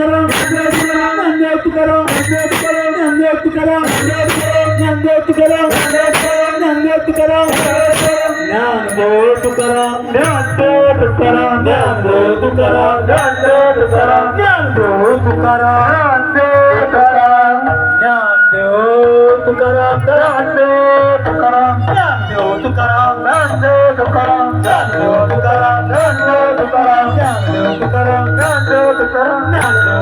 तुकाराम ज्ञानदेव तुकाराम ज्ञानदेव तुकाराम ज्ञानदेव तुकाराम ज्ञानदेव तुकाराम ज्ञानदेव तुकाराम ज्ञानदेव तुकाराम ज्ञानदेव तुकाराम ज्ञानदेव तुकाराम ज्ञानदेव तुकाराम ज्ञानदेव तुकाराम ज्ञानदेव तुकाराम ज्ञानदेव तुकाराम ज्ञानदेव तुकाराम ज्ञानदेव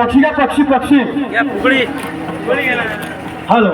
પક્ષી કા પક્ષી પક્ષી. હેલો.